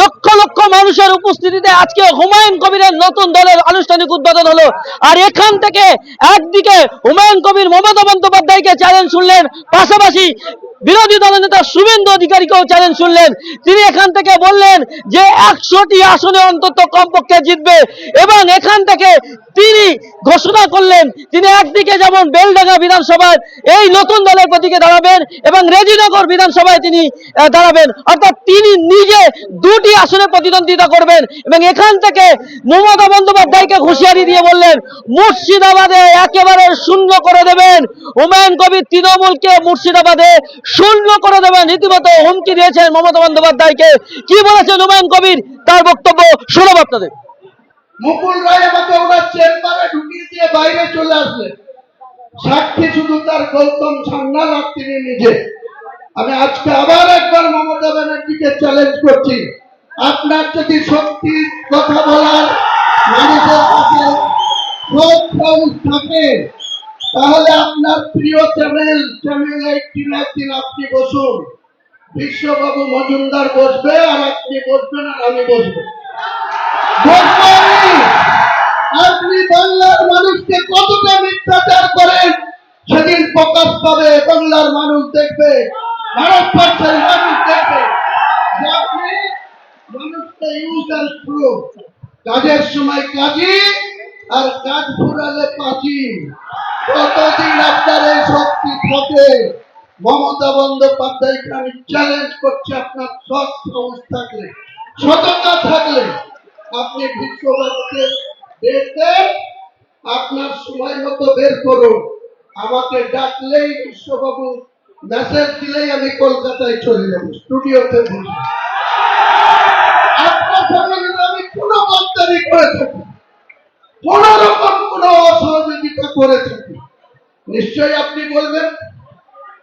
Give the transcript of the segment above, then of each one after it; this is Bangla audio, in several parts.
লক্ষ লক্ষ মানুষের উপস্থিতিতে আজকে হুমায়ুন কবিরের নতুন দলের আনুষ্ঠানিক উদ্বোধন হলো। আর এখান থেকে একদিকে হুমায়ুন কবির মমতা বন্দ্যোপাধ্যায়কে চ্যালেঞ্জ শুনলেন, পাশাপাশি বিরোধী দলনেতা শুভেন্দু অধিকারীকেও চ্যালেঞ্জ শুনলেন। তিনি এখান থেকে বললেন যে একশোটি আসনে অন্তত কমপক্ষে জিতবে এবং এখান থেকে তিনি ঘোষণা করলেন, তিনি একদিকে যেমন বেলডাঙ্গা বিধানসভায় এই নতুন দলের প্রতীকে দাঁড়াবেন এবং রেজিনগর বিধানসভায় তিনি দাঁড়াবেন। অর্থাৎ তিনি নিজে দুটি আসনে প্রতিদ্বন্দ্বিতা করবেন এবং এখান থেকে মমতা বন্দ্যোপাধ্যায়কে হুঁশিয়ারি দিয়ে বললেন, মুর্শিদাবাদে একেবারে শূন্য করে দেবেন। হুমায়ুন কবির তৃণমূলকে মুর্শিদাবাদে শূন্য করে দেবেন। রীতিমতো হুমকি দিয়েছেন মমতা বন্দ্যোপাধ্যায়কে। কি বলেছেন হুমায়ুন কবির? তার বক্তব্য শোনাব আপনাদের। মুকুল রায় আমাকে ওনার চেম্বারে ঢুকিয়ে দিয়ে বাইরে চলে আসলেন। সাক্ষী শুধু তার গৌতম সান্যাল আর তিনি নিজে। আমি আজকে আবার একবার মমতা ব্যানার্জিকে চ্যালেঞ্জ করছি। আপনার যদি সত্যি কথা বলার মানুষের কাছে থাকে, তাহলে আপনার প্রিয় চ্যানেল চ্যানেল এইটিন একদিন আপনি বসুন। বিশ্ববাবু মজুমদার বসবে আর আপনি বসবেন আর আমি বসবো। আপনি বাংলার মানুষকে কতটা মিথ্যাচার করেন, সেদিন প্রকাশ পাবে, বাংলার মানুষ দেখবে। ভারতবর্ষের মানুষ আপনি মানুষকে ইউজ অ্যান্ড থ্রু কাজের সময় কাজী আর কাজ ফুরালে পাচি। কতদিন আপনার এই শক্তি থাকে, মমতা বন্দ্যোপাধ্যায়কে আমি চ্যালেঞ্জ করছি আপনার সৎ সাহস থাকলে, সততা থাকলে। আপনি বিশ্ববাবুকে দেখতে আপনার সময় মতো বের করুন। আমাকে ডাকলেই বিশ্ববাবু মেসেজ দিলেই আমি কলকাতায় চলে যাব, স্টুডিওতে আমি কোনো করে থাকি, কোন রকম অসহযোগিতা করে থাকি। নিশ্চয়ই আপনি বলবেন,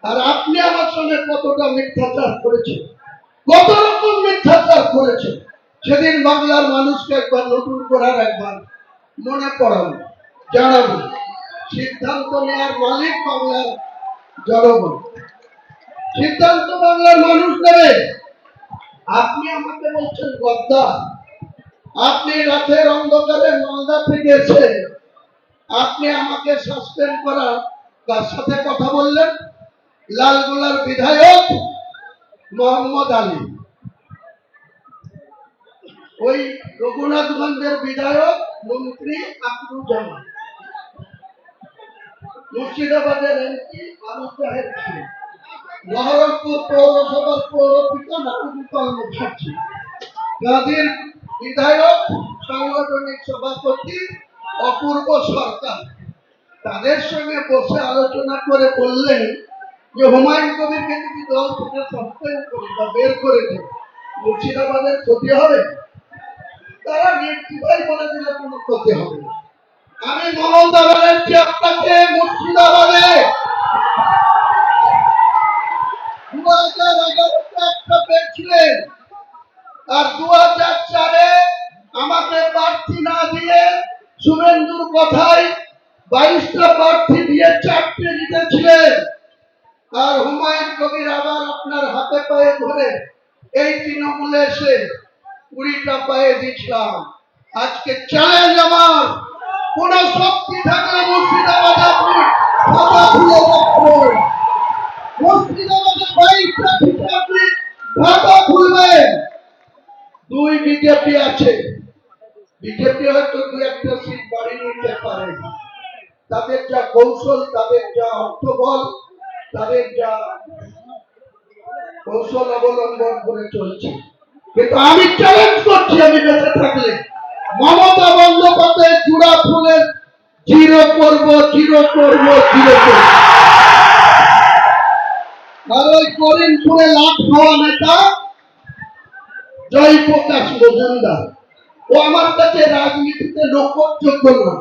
আর আপনি আমার সঙ্গে কতটা মিথ্যাচার করেছেন, কত রকম মিথ্যাচার করেছেন। সেদিন বাংলার মানুষকে একবার নতুন করার একবার মনে পড়াবো জানাব। সিদ্ধান্ত নেওয়ার মালিক বাংলার জনগণ। সিদ্ধান্ত বাংলার মানুষ নেবে। আপনি আমাকে বলছেন গদ্দার আপনি রাতের অন্ধকারে মালদা থেকে আপনি আমাকে সাসপেন্ড করা তার সাথে কথা বললেন? লালগোলার বিধায়ক মোহাম্মদ আলী। ওই রঘুনাথগঞ্জের বিধায়ক মন্ত্রী আকরুজ্জামান মুর্শিদাবাদের এমপি আবু তাহের বহরমপুর পৌরসভার বিধায়ক, সাংগঠনিক সভাপতি, অপূর্ব সরকার। তাদের সঙ্গে বসে আলোচনা করে বললেন যে, হুমায়ুন কবিরকে যদি দল থেকে বা বের করে দিই, মুর্শিদাবাদের ক্ষতি হবে? তারা নির্দিদাই বলে দিলে কোনো ক্ষতি হবে আমি মমতা ব্যানার্জি আপনাকে মুর্শিদাবাদে হাজার এগারোতে একটা পেয়েছিলেন আর দু হাজার চারে আমাকে প্রার্থী না দিয়ে শুভেন্দুর কথায় বাইশটা প্রার্থী দিয়ে চারটে জিতেছিলেন। আর হুমায়ুন কবির আবার আপনার হাতে পায়ে ধরে এই তৃণমূলে এসে কুড়িটা পায়ে দিচ্ছিলাম আজকে চ্যালেঞ্জ আমার। কোন শক্তি থাকলে মুর্শিদাবাদ, আপনি কথা ভুলে তাদের যা কৌশল, তাদের যা অর্থবল, তাদের যা কৌশল অবলম্বন করে চলছে। কিন্তু আমি চ্যালেঞ্জ করছি আমি বেঁচে থাকলে। মমতা বন্দ্যোপাধ্যায় চূড়া ফুলের জিরো করব জিরো করব জিরো করব। আর ওই করিমপুরে লাভ হওয়া জয়প্রকাশ ও আমার কাছে রাজনীতিতে না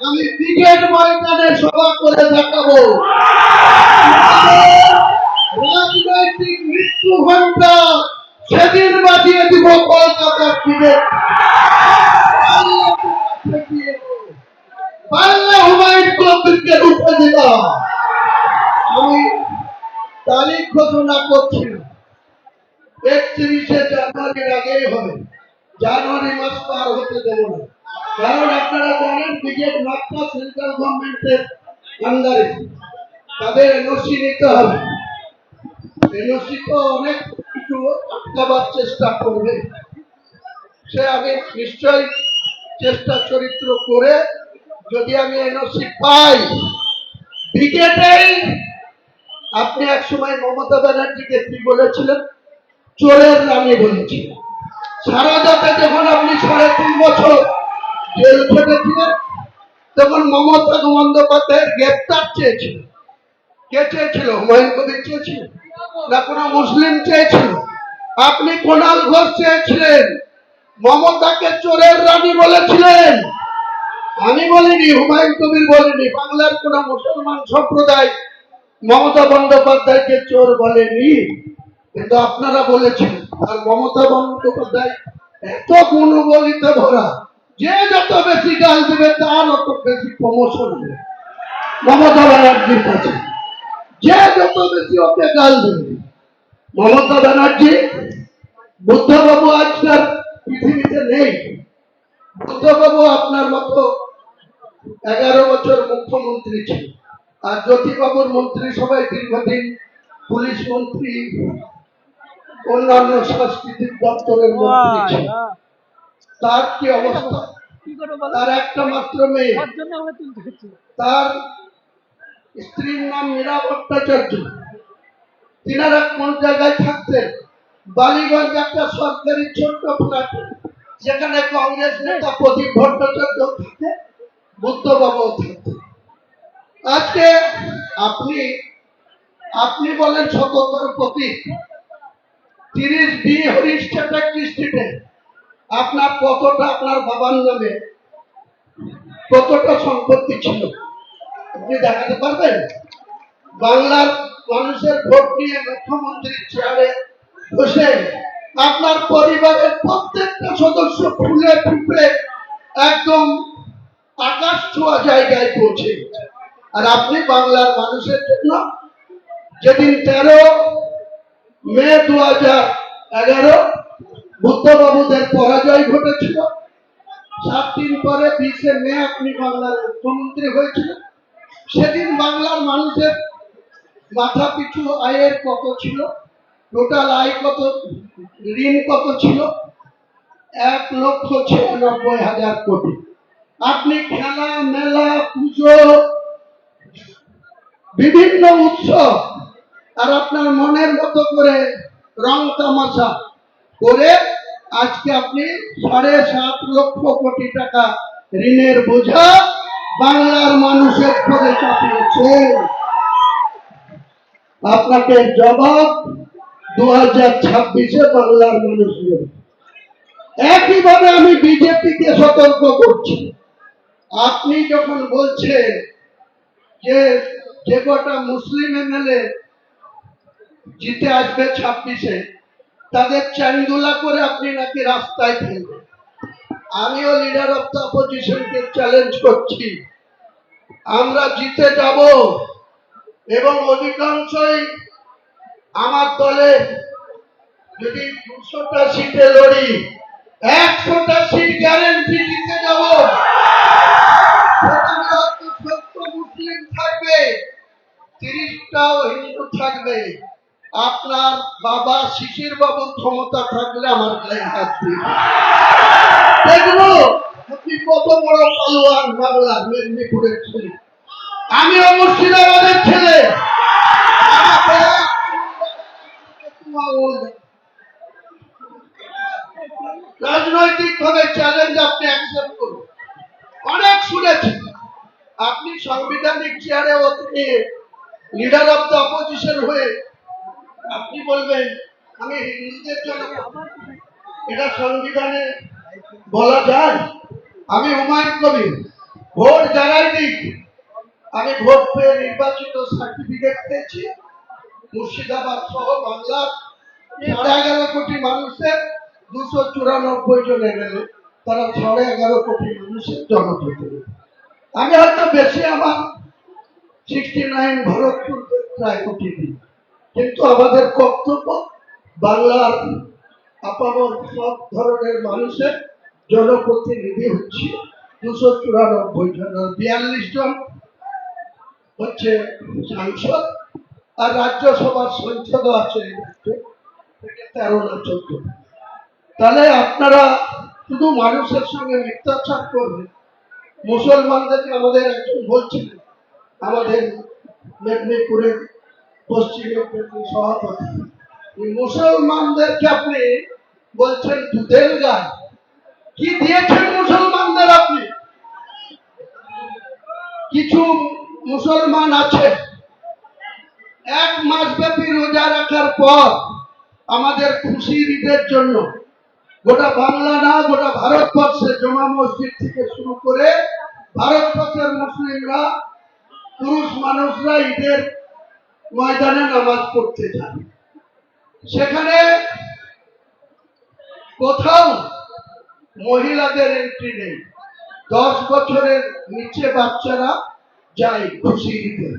আমি ক্রিকেট ময়দানে সভা করে দেখাবো। রাজনৈতিক মৃত্যু ঘণ্টা সেদিন বাজিয়ে দিব কলকাতার ক্রিকেট। তারিখ ঘোষণা করছি। একত্রিশে জানুয়ারির আগেই হবে। জানুয়ারি মাস পার হতে দেব না। কারণ আপনারা জানেন ক্রিকেট মাঠটা সেন্ট্রাল গভর্নমেন্টের আন্ডারে। তাদের এনওসি নিতে হবে। এনওসি তো অনেক কিছু আটকাবার চেষ্টা করবে। সে আমি নিশ্চয়ই চেষ্টা চরিত্র করে যদি আমি এনওসি পাই ক্রিকেটেই আপনি এক সময় মমতা ব্যানার্জিকে কি বলেছিলেন? চোরের রানী বলেছিলেন। সারাদাতে যখন আপনি সাড়ে তিন বছর জেল খেটেছিলেন, তখন মমতা বন্দ্যোপাধ্যায়ের গ্রেপ্তার চেয়েছিল। কে চেয়েছিল? হুমায়ুন কবির চেয়েছিল? না কোনো মুসলিম চেয়েছিল? আপনি কোনাল ঘোষ চেয়েছিলেন। মমতাকে চোরের রানী বলেছিলেন। আমি বলিনি, হুমায়ুন কবির বলিনি। বাংলার কোন মুসলমান সম্প্রদায় মমতা বন্দ্যোপাধ্যায়কে চোর বলেনি। কিন্তু আপনারা বলেছেন আর মমতা বন্দ্যোপাধ্যায় এত গুণবলিতে ভরা, যে যত বেশি গাল দেবে, তার অত বেশি প্রমোশন হবে। মমতা ব্যানার্জির কাছে যে যত বেশি ওকে গাল দেবে, মমতা ব্যানার্জি, বুদ্ধবাবু আজকাল পৃথিবীতে নেই। বুদ্ধবাবু আপনার মতো এগারো বছর মুখ্যমন্ত্রী ছিল। আর জ্যোতিবাবুর মন্ত্রিসভায় দীর্ঘদিন পুলিশ মন্ত্রী অন্যান্য সাংস্কৃতিক দপ্তরের মন্ত্রী তার কি অবস্থা? তার একটা মাত্র মেয়ে। তার স্ত্রীর নাম মীরা ভট্টাচার্য। তিনারা কোন জায়গায় থাকতেন। বালিগঞ্জ একটা সরকারি ছোট্ট ফ্ল্যাট। যেখানে কংগ্রেস নেতা প্রদীপ ভট্টাচার্য থাকে বুদ্ধবাবু থাকে আজকে আপনি আপনি বলেন সততার প্রতীক। তিরিশ স্ট্রিটে আপনার কতটা আপনার বাবার নামে কতটা সম্পত্তি ছিল? আপনি দেখাতে পারবেন? বাংলার মানুষের ভোট নিয়ে চেয়ারে বসে আপনার পরিবারের প্রত্যেকটা সদস্য ফুলে ফুপে একদম আকাশ ছোঁয়া জায়গায় পৌঁছে আর আপনি বাংলার মানুষের জন্য যেদিন তেরো মে দু হাজার এগারো, বুদ্ধবাবুদের পরাজয় ঘটেছিল। সাত দিন পরে বিশে মে আপনি বাংলার মুখ্যমন্ত্রী হয়েছিলেন। সেদিন বাংলার মানুষের মাথা পিছু আয়ের কত ছিল? টোটাল আয় কত, ঋণ কত ছিল? এক লক্ষ ছিয়ানব্বই হাজার কোটি। আপনি খেলা, মেলা, পুজো, বিভিন্ন উৎসব আর আপনার মনের মতো করে রং তামাশা করে আজকে আপনি সাড়ে সাত লক্ষ কোটি টাকা ঋণের বোঝা বাংলার মানুষের করে চাপিয়েছেন। আপনাকে জবাব দু হাজার ছাব্বিশে বাংলার মানুষ একইভাবে আমি বিজেপিকে সতর্ক করছি। আপনি যখন বলছেন যে যে কটা মুসলিম এমএলএ জিতে আসবে ছাব্বিশে। তাদের চান্দুলা করে আপনি নাকি রাস্তায় ফেলবেন। আমিও লিডার অফ দ্য অপোজিশনকে চ্যালেঞ্জ করছি। আমরা জিতে যাব এবং অধিকাংশই আমার দলে যদি দুশোটা সিটে লড়ি, একশোটা সিট গ্যারেন্টি দিতে যাব। সত্য মুসলিম থাকবে, তিরিশটাও হিন্দু থাকবে। আপনার বাবা শিশির বাবুর ক্ষমতা থাকলে আমার গায়ে হাত দেখব আপনি কত বড় পালোয়ান বাংলার মেদিনীপুরের ছেলে। আমিও মুর্শিদাবাদের ছেলে। রাজনৈতিক ভাবে চ্যালেঞ্জ আপনি অ্যাকসেপ্ট করুন। অনেক শুনেছি। আপনি সাংবিধানিক চেয়ারে লিডার অফ দ্য অপোজিশন হয়ে আপনি বলবেন, আমি হিন্দুদের জন্য এটা সংবিধানে বলা যায়। আমি হুমায়ুন কবির, ভোট যারাই দিক, আমি ভোট পেয়ে নির্বাচিত সার্টিফিকেট পেয়েছি। মুর্শিদাবাদ সহ বাংলার সাড়ে এগারো কোটি মানুষের দুশো চুরানব্বই জন এমএলএ তারা সাড়ে এগারো কোটি মানুষের জনপ্রতিনিধি আমি হয়তো বেশি আমার সিক্সটি নাইন ভরতপুর প্রায় কোটি দিই কিন্তু আমাদের কর্তব্য বাংলার আপামর সব ধরনের মানুষের জনপ্রতিনিধি হচ্ছে দুশো চুরানব্বই জন বিয়াল্লিশ জন হচ্ছে সাংসদ, আর রাজ্যসভার সংসদও আছে তেরো না চোদ্দ। তাহলে আপনারা শুধু মানুষের সঙ্গে মিথ্যাচার করবেন। মুসলমানদেরকে আমাদের একজন বলছিলেন, আমাদের মেদিনীপুরের মুসলমানদের আপনি? কিছু মুসলমান আছে। এক মাস ব্যাপী রোজা রাখার পর আমাদের খুশি ঈদের জন্য গোটা বাংলা না, গোটা ভারতবর্ষে জমা মসজিদ থেকে শুরু করে ভারতবর্ষের মুসলিমরা, পুরুষ মানুষরা ঈদের ময়দানে নামাজ পড়তে যান সেখানে কোথাও মহিলাদের এন্ট্রি নেই। দশ বছরের নিচে বাচ্চারা যায় খুশি ঈদে।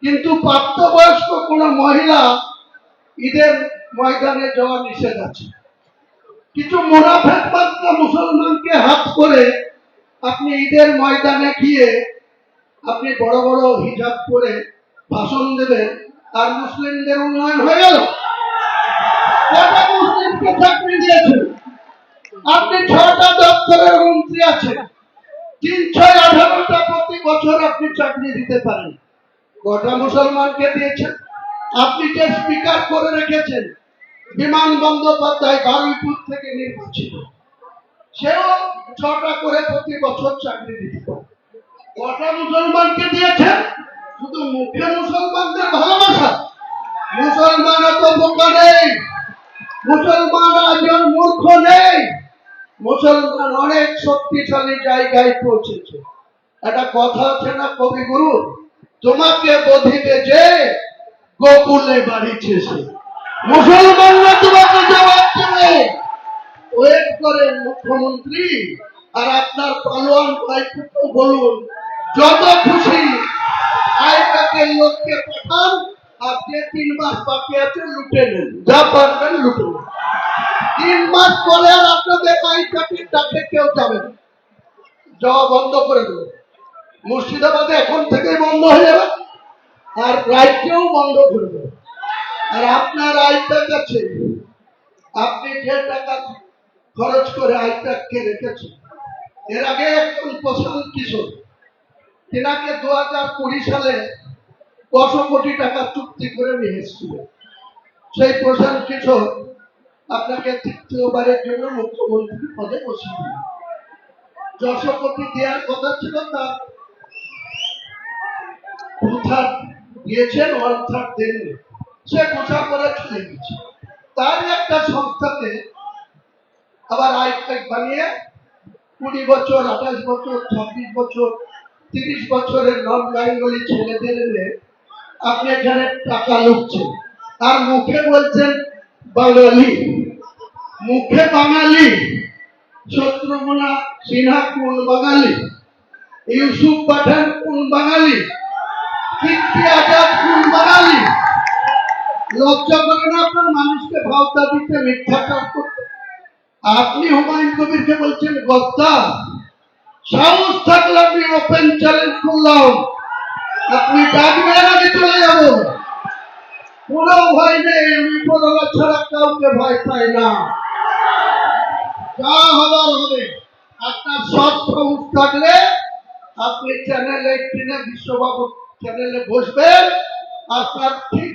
কিন্তু প্রাপ্তবয়স্ক কোনো মহিলা ঈদের ময়দানে যাওয়া নিষেধ আছে। কিছু মুনাফেক বার্তা মুসলমানকে হাত করে আপনি ঈদের ময়দানে গিয়ে আপনি বড় বড় হিজাব করে ভাষণ দেবেন আর মুসলিমদের উন্নয়ন হয়ে গেল। মুসলিমকে চাকরি আপনি ছটা দপ্তরের মন্ত্রী আছেন তিন, ছয়, আঠারোটা প্রতি বছর আপনি চাকরি দিতে পারেন। কটা মুসলমানকে দিয়েছেন? আপনি যে স্পিকার করে রেখেছেন, বিমান বন্দ্যোপাধ্যায় বারুইপুর থেকে নির্বাচিত। সেও ছটা করে প্রতি বছর চাকরি দিতে পারে। কটা মুসলমানকে দিয়েছেন? মুসলমান অনেক শক্তিশালী জায়গায় পৌঁছেছে। একটা কথা আছে না কবিগুরু তোমাকে বধিবে যে গোকুলে বাড়িছে সে মুসলমানরা তোমাকে জবাব দেবে। ওয়েট করেন মুখ্যমন্ত্রী, আর আপনার পালোয়ান বলুন, যত খুশি আইটাকের লোককে পাঠান আর যে তিন মাস বাকি আছে, লুটে নেন যা পারবেন লুটে নেন তিন মাস পরে আর আপনাদের ডাকে কেউ যাবে না। যাওয়া বন্ধ করে দেবে। মুর্শিদাবাদে এখন থেকেই বন্ধ হয়ে যাবে, আর রাজ্যেও বন্ধ করে দেবে। আর আপনার আইটাক আছে আপনি যে টাকা খরচ করে আইটাককে রেখেছেন এর আগে একজন প্রশান্ত কিশোর, তেনাকে দু হাজার কুড়ি সালে কশো কোটি টাকা চুক্তি করে নিয়ে এসেছিল সেই প্রশান্ত কিশোর আপনাকে তৃতীয়বারের জন্য মুখ্যমন্ত্রী পদে বসিয়ে যশো কোটি দেওয়ার কথা ছিল থার্ড দিয়েছেন ওয়ান থার্ড দেননি। সে করে চলে গেছে? তার একটা সংস্থাতে আবার আইপ্যাক বানিয়ে কুড়ি বছর, আঠাশ বছর, ছাব্বিশ বছর, তিরিশ বছরের নন বেঙ্গলি ছেলেদের আপনি এখানে টাকা লুটছেন। আর মুখে বলছেন, বাঙালি। মুখে বাঙালি। শত্রুঘ্না সিনহা কোন বাঙালি? ইউসুফ পাঠান কোন বাঙালি? কীর্তি আজাদ কোন বাঙালি? লজ্জা করে না আপনার মানুষকে ভাবতা দিতে করতে? আপনি হুমায়ুন কবিরকে বলছেন গদ্দা সাহস থাকলে আপনি ওপেন চ্যালেঞ্জ করলাম আপনি ডাকবেন আমি চলে যাব কোনো ভয় নেই, আমি করোনা ছাড়া কাউকে ভয় পাই না। যা হবার হবে। আপনার সৎ সাহস থাকলে আপনি চ্যানেলে এইটিনে বিশ্ববাবু চ্যানেলে বসবেন আপনার ঠিক